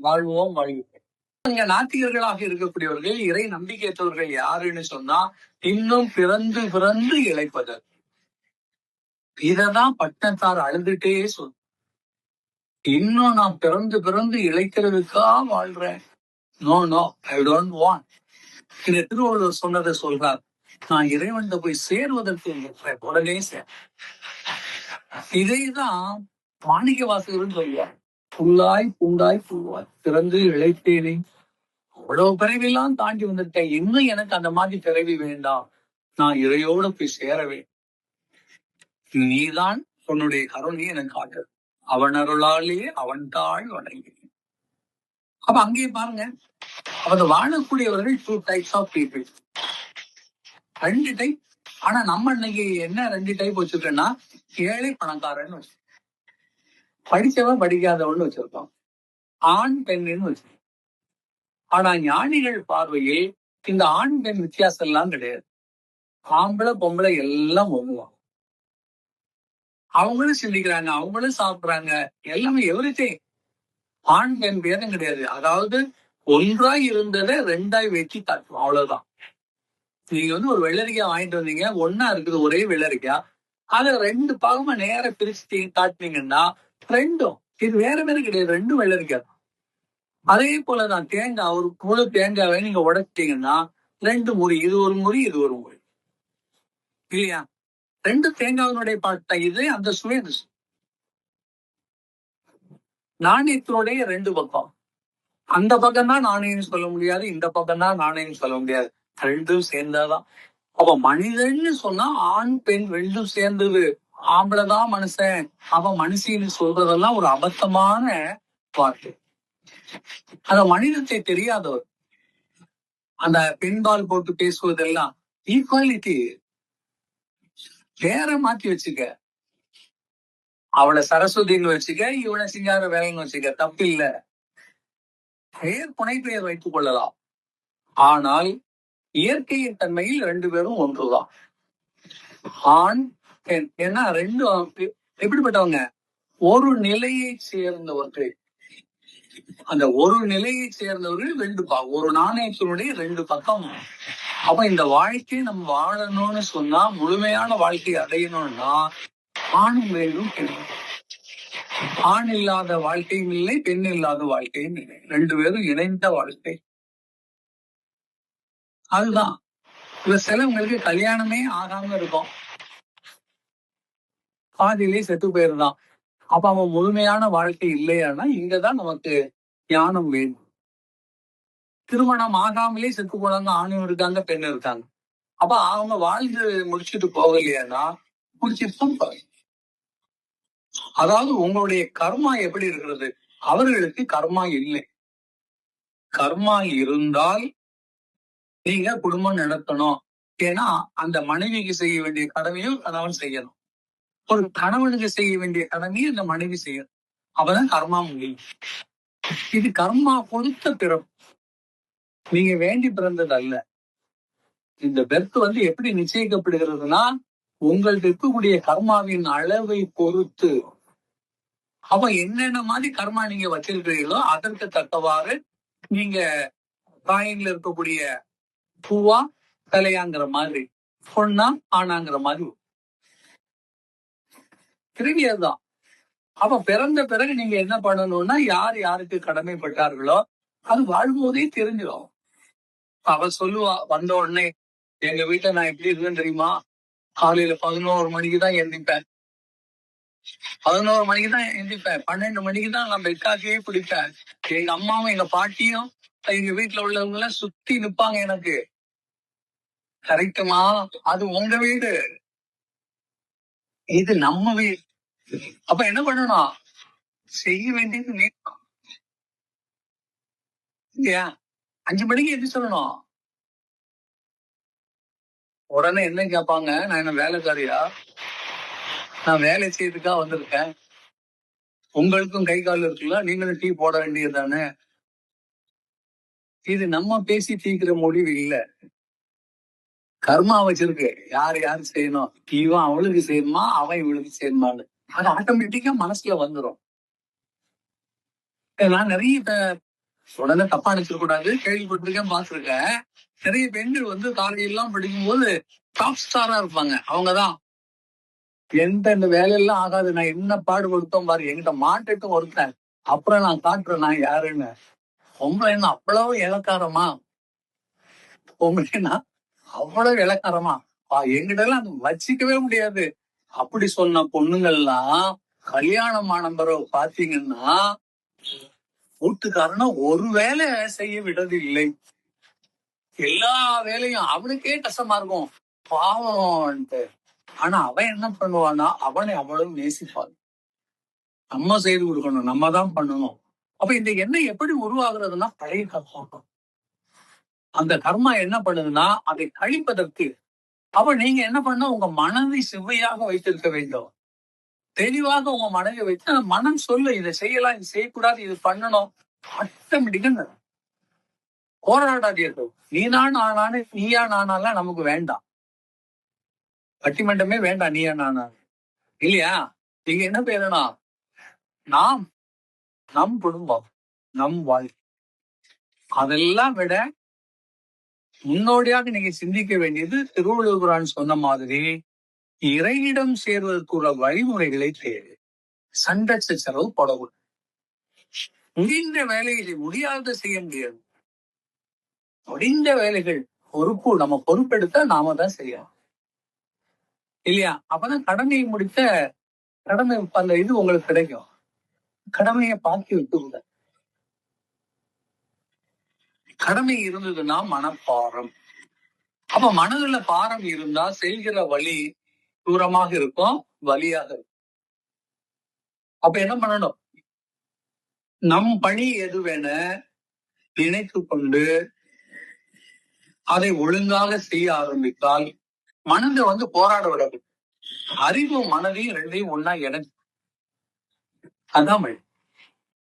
வாழ்வோம் வாழ்வோம் நீங்க நாத்திகர்களாக இருக்கக்கூடியவர்கள் இறை நம்பிக்கையற்றவர்கள் யாருன்னு சொன்னா இன்னும் பிறந்து பிறந்து இழைப்பது இததான் பட்டத்தார் அழுதுட்டே சொல். இன்னும் நான் பிறந்து பிறந்து இழைக்கிறதுக்கா வாழ்றேன்? No no I don't want இந்த திருவள்ளுவர் சொன்னதை சொல்றார். நான் இறைவன் போய் சேருவதற்கு உடனே சேர். இதைதான் மாணிக்க வாசகர்னு சொல்லுவார். புல்லாய் பூண்டாய் புல்வாய் திறந்து இழைத்தேனே. அவ்வளவு பிறவிலாம் தாண்டி வந்துட்டேன் இன்னும் எனக்கு அந்த மாதிரி பிறவி வேண்டாம். நான் இறையோட போய் சேரவே. நீதான் உன்னுடைய கருணையை எனக்கு காட்டு. அவன் அருளாலே அவன் தாழ் வணங்கி அப்ப அங்கேயே பாருங்க. அப்ப வாழக்கூடியவர்கள் டூ டைப்ஸ் ஆஃப் பீப்புள் ரெண்டு டைப் ஆனா நம்ம இன்னைக்கு என்ன ரெண்டு டைப் வச்சிருக்கோம்னா ஏழை பணக்காரன்னு வச்சிருக்கோம். படிச்சவன் படிக்காதவன்னு வச்சிருப்பான் ஆண் பெண்ணுன்னு வச்சிருக்கான் ஆனா ஞானிகள் பார்வையில் இந்த ஆண் பெண் வித்தியாசம் எல்லாம் கிடையாது. ஆம்பளை பொம்பளை எல்லாம் ஒண்ணுதான். அவங்களும் சிந்திக்கிறாங்க அவங்களும் சாப்பிடுறாங்க. எல்லாமே எவரித்தே ஆண் பெண் பேதம் கிடையாது. அதாவது ஒன்றாய் இருந்ததை ரெண்டாய் வெட்டி காட்டும் அவ்வளவுதான். நீங்க வந்து ஒரு வெள்ளரிக்காய் வாங்கிட்டு வந்தீங்க ஒன்னா இருக்குது ஒரே வெள்ளரிக்காய். அதை ரெண்டு பாகமா நேர பிரிச்சு காட்டினீங்கன்னா ரெண்டும். இது வேற வேற கிடையாது. ரெண்டும் வெள்ளை இருக்காது அதே போலதான் தேங்காய் ஒரு முழு தேங்காவை நீங்க உடைச்சிட்டீங்கன்னா ரெண்டு முறி இது ஒரு முறி இது ஒரு முறி. இல்லையா? ரெண்டு தேங்காவினுடைய பாட்டை இது அந்த சுவை அந்த சுவை. நாணயத்தினுடைய ரெண்டு பக்கம். அந்த பக்கம் தான் நாணயம் சொல்ல முடியாது. இந்த பக்கம் தான் நாணயம் சொல்ல முடியாது. ரெண்டும் சேர்ந்தாதான் அப்ப மனிதன்னு சொன்னா ஆண் பெண் ரெண்டும் சேர்ந்தது. ஆம்பளைதான் மனுஷன். அவன் மனுஷன்னு சொல்றதெல்லாம் ஒரு அபத்தமான வார்த்தை. அந்த மனிதத்தை தெரியாதவர் அந்த பெண்பால் போட்டு பேசுவதெல்லாம் ஈக்குவாலிட்டி வேற மாத்தி வச்சுக்க. அவளை சரஸ்வதின்னு வச்சுக்க இவனை சிங்கார வேலைன்னு வச்சுக்க தப்பு இல்ல பெயர் புனை பெயர் வைத்துக் கொள்ளலாம். ஆனால் இயற்கையின் தன்மையில் ரெண்டு பேரும் ஒன்றுதான். ஆண் ஏன்னா ரெண்டு எப்படிப்பட்டவங்க? ஒரு நிலையை சேர்ந்தவர்கள். அந்த ஒரு நிலையை சேர்ந்தவர்கள் ரெண்டு ஒரு நாணயத்தினுடைய ரெண்டு பக்கம். அப்ப இந்த வாழ்க்கை நம்ம வாழணும்னு சொன்னா முழுமையான வாழ்க்கை அடையணும்னா ஆணும் வேண்டும் பெண்ணும் ஆண் இல்லாத வாழ்க்கையும் இல்லை பெண் இல்லாத வாழ்க்கையும் இல்லை. ரெண்டு பேரும் இணைந்த வாழ்க்கை. அதுதான். இப்ப சிலவங்களுக்கு கல்யாணமே ஆகாம இருக்கும். பாதியிலே செத்து போயிருந்தான் அப்ப அவன் முழுமையான வாழ்க்கை இல்லையானா இங்கதான் நமக்கு ஞானம் வேணும். திருமணம் ஆகாமலே செத்து போனாங்க ஆணும் இருக்காங்க பெண் இருக்காங்க. அப்ப அவங்க வாழ்ந்து முடிச்சுட்டு போகலையானா முடிச்சிருப்பாங்க அதாவது உங்களுடைய கர்மா எப்படி இருக்கிறது? அவர்களுக்கு கர்மா இல்லை. கர்மா இருந்தால் நீங்க குடும்பம் நடத்தணும். ஏன்னா அந்த மனைவிக்கு செய்ய வேண்டிய கடமையும் கணவன் செய்யணும். ஒரு கணவனுக்கு செய்ய வேண்டிய கடமையை இந்த மனைவி செய்யும். அப்பதான் கர்மா முடியும் இது கர்மா பொறுத்த பிறப்பு நீங்க வேண்டி பிறந்தது அல்ல. இந்த பெர்த் வந்து எப்படி நிச்சயிக்கப்படுகிறதுனா உங்கள்கிட்ட இருக்கக்கூடிய கர்மாவின் அளவை பொறுத்து. அப்ப என்னென்ன மாதிரி கர்மா நீங்க வச்சிருக்கிறீங்களோ அதற்கு தக்கவாறு நீங்க காயின்ல இருக்கக்கூடிய பூவா தலையாங்கிற மாதிரி பொண்ணா ஆனாங்கிற மாதிரி திரும்பியது தான் அப்ப பிறந்த பிறகு நீங்க என்ன பண்ணணும்னா யார் யாருக்கு கடமைப்பட்டார்களோ அது வாழும்போதே தெரிஞ்சிடும் அவ சொல்லுவா வந்த உடனே எங்க வீட்டுல நான் எப்படி இருக்கேன்னு தெரியுமா? காலையில பதினோரு மணிக்கு தான் எந்திப்பேன் பதினோரு மணிக்கு தான் எந்திப்பேன் பன்னெண்டு மணிக்கு தான் நான் பெட்காக்கையே பிடிப்பேன் எங்க அம்மாவும் எங்க பாட்டியும் எங்க வீட்டுல உள்ளவங்க எல்லாம் சுத்தி நிப்பாங்க எனக்கு. கரெக்டுமா அது உங்க வீடு. இது நம்ம வீடு. அப்ப என்ன பண்ணணும் செய்ய வேண்டியது நீ இல்லையா? அஞ்சு மணிக்கு எது சொல்லணும். உடனே என்ன கேட்பாங்க? நான் என்ன வேலைக்காரியா? நான் வேலை செய்யறதுக்காக வந்திருக்கேன். உங்களுக்கும் கை கால் இருக்குல்ல? நீங்களும் டீ போட வேண்டியது தானே இது நம்ம பேசி தீக்கிற முடிவு இல்ல. கர்மா வச்சிருக்கு. யார் யார் செய்யணும்? இவன் அவளுக்கு செய்யணுமா? அவன் இவளுக்கு செய்யணுமான்னு. அது ஆட்டோமேட்டிக்கா மனசுல வந்துரும். நான் நிறைய உடனே தப்பா நினைச்சிட கூடாது கேள்விப்பட்டிருக்கேன் பார்த்திருக்கேன். நிறைய பெண்கள் வந்து காலையெல்லாம் படிக்கும்போது டாப் ஸ்டாரா இருப்பாங்க. அவங்கதான். எந்த இந்த வேலையெல்லாம் ஆகாது. நான் என்ன பாடு கொடுத்தோம் பாரு. என்கிட்ட மாட்டுட்டு ஒருத்தன். அப்புறம் நான் காட்டுறேன் நான் யாருன்னு. பொம்பளை என்ன அவ்வளவு இலக்காரமா? பொம்பளைன்னா அவ்வளவு இலக்காரமா? எங்கிட்ட என்கிட்ட எல்லாம் வச்சிக்கவே முடியாது. அப்படி சொன்ன பொண்ணுங்கள்லாம் கல்யாணம் ஆன பிறகு பாத்தீங்கன்னா வீட்டுக்காரன ஒரு வேலை செய்ய விடுறது இல்லை எல்லா வேலையும் அவனுக்கே கஷ்டமா இருக்கும். பாவம்ட்டு ஆனா அவன் என்ன பண்ணுவான்னா அவனை அவ்வளவு நேசிப்பான். நம்ம செய்து கொடுக்கணும் நம்ம தான் பண்ணணும். அப்ப இந்த எண்ணெய் எப்படி உருவாகுறதுன்னா பழைய கர்மா அந்த கர்மா என்ன பண்ணுதுன்னா அதை கழிப்பதற்கு அப்ப நீங்க என்ன பண்ண உங்க மனதை செவ்வையாக வைத்திருக்க வேண்டும். தெளிவாக உங்க மனதை வைத்து அந்த மனம் சொல்லு இதை செய்யலாம் இது செய்யக்கூடாது இது பண்ணணும். ஆட்டோமேட்டிக்கா போராடாதீர்கள். நீனா நானானு நீயா நானாலாம் நமக்கு வேண்டாம். பட்டிமன்றமே வேண்டாம் நீயா நானா இல்லையா? நீங்க என்ன பேருனா? நாம் நம் குடும்பம் நம் வாழ்க்கை. அதெல்லாம் விட முன்னோடியாக நீங்க சிந்திக்க வேண்டியது திருவள்ளுவரான் சொன்ன மாதிரி இறையிடம் சேர்வதற்குள்ள வழிமுறைகளை தேடு. சண்டை செலவு படவும் முடிந்த வேலைகளை முடியாத செய்ய முடியாது. முடிந்த வேலைகள் பொறுப்பு நம்ம பொறுப்பெடுத்தா நாம தான் செய்யணும். இல்லையா? அப்பதான் கடமையை முடித்த கடமை அந்த இது உங்களுக்கு கிடைக்கும். கடமையை பாக்கி விட்டு விட கடமை இருந்ததுன்னா மனப்பாரம். அப்ப மனதுல பாரம் இருந்தா செல்கிற வழி தூரமாக இருக்கும் வழியாக இருக்கும். அப்ப என்ன பண்ணணும்? நம் பணி எதுவென நினைத்து கொண்டு அதை ஒழுங்காக செய்ய ஆரம்பித்தால் மனதை வந்து போராட விடணும் அறிவும் மனதையும் ரெண்டையும் ஒன்னா இணைச்சு அதான் வழி.